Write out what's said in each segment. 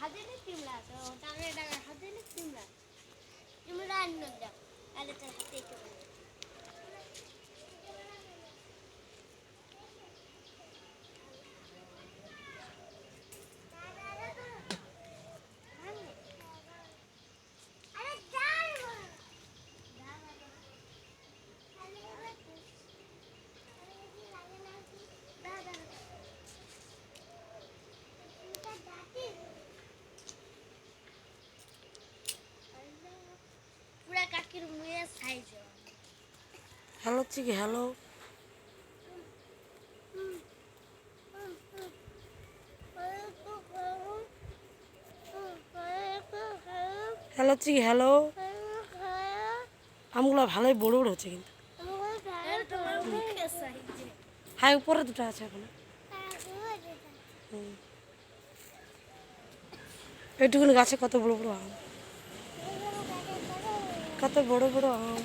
হাতে হ্যালো চিকি hello hello চিকি হ্যালো আমগুলো ভালোই বড় বড় হচ্ছে কিন্তু। হাই উপরে দুটো আছে এখন। এইটুকুনি গাছে কত বড় বড় আম? কত বড় বড় আম?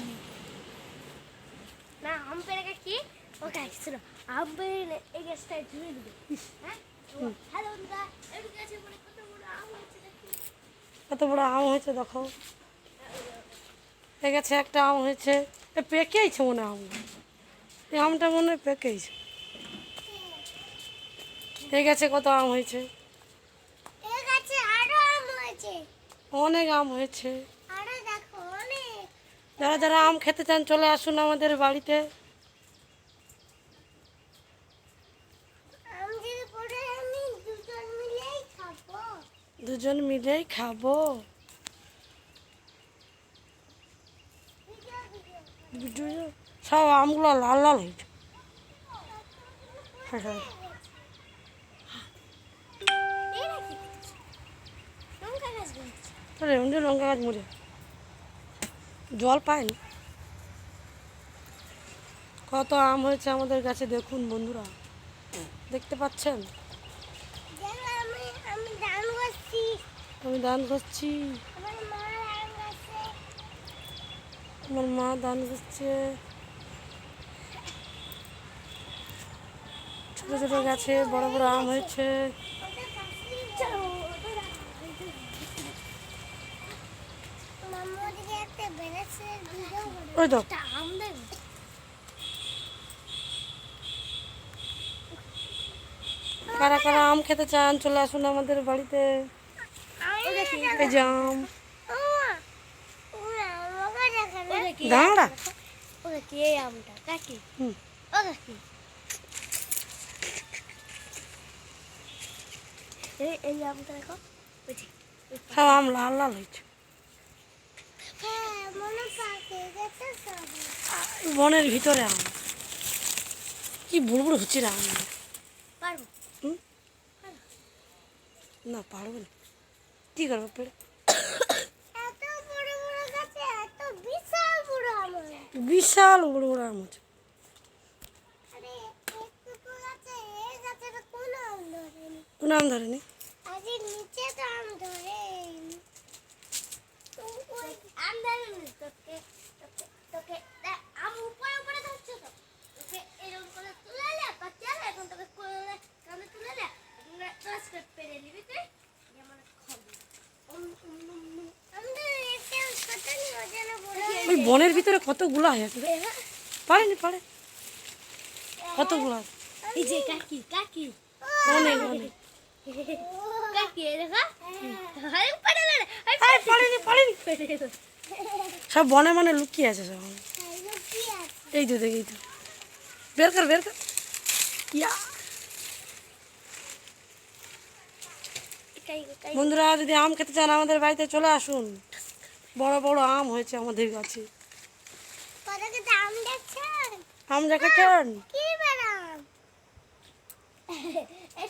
না আম পেরে কাকি ও কাকি শোনো আম এই গাছটা দিবে হ্যাঁ হ্যালো এই গাছে কত বড় আম হয়েছে দেখি কত বড় আম হয়েছে দেখো। এ গেছে একটা আম হয়েছে। এ পেকেইছে মনে আম। এই আমটা মনে হয় পেকেইছে এই গেছে কত আম হয়েছে। এই অনেক আম হয়েছে। দেখো যারা যারা আম খেতে চান চলে আসুন আমাদের বাড়িতে আম যদি পড়ে আমি দুজন মিলেই খাব দুজন মিলেই খাব। সব আমগুলো লাল লাল হয়েছে। হ্যাঁ, হ্যাঁ। লঙ্কা গাছ মরে। জল পায়নি। কত আম হয়েছে আমাদের গাছে দেখুন বন্ধুরা। দেখতে পাচ্ছেন দেখো আমি আমি ধান করছি আমি দান করছি। আমার মা দান করছে। ছোট ছোট গাছে বড় বড় আম হয়েছে। কারা কারা আম খেতে চান চলে আসুন আমাদের বাড়িতে। এই দাঁড়া। ওটা কি এই আমটা কাকি ও কাকি এই এই আমটা দেখো ওই যে আম লাল লাল হয়েছে। হ্যাঁ বনের ভিতরে আম। কি বুড় বুড় হচ্ছে রে আম। পারব। না পারব না। কি করব পেড়ে। এত বড় বড় গাছে এত বিশাল বড় বড় আম ধরেনি? কোন আম ধরেনি? তোকে তোকে তোকে দেখ, আম উপরে উপরে ধরছে তো তোকে এরকম করে তুলে নে বাচ্চা এখন তোকে কোলে কানে তুলে নে ক্লাস করে পেরে নিবি তুই দিয়ে আমার খাবি উম, উম, উম, উম। আমি তো একটা কথা নিয়ে অজানা বলে ওই বনের ভিতরে কতগুলো আছে? রে? পারেনি। পারে কতগুলো আছে? এই যে কাকি কাকি। অনেক অনেক। কাকি দেখা। হাই পড়ে না হাই আরে পারেনি পারেনি। সব বনে মানে লুকিয়ে আছে সব। এই তো দেখি তো। বের কর বের কর। ইয়া। বন্ধুরা যদি আম খেতে চান আমাদের বাড়িতে চলে আসুন। বড় বড় আম হয়েছে আমাদের গাছে। আম দেখেছেন এই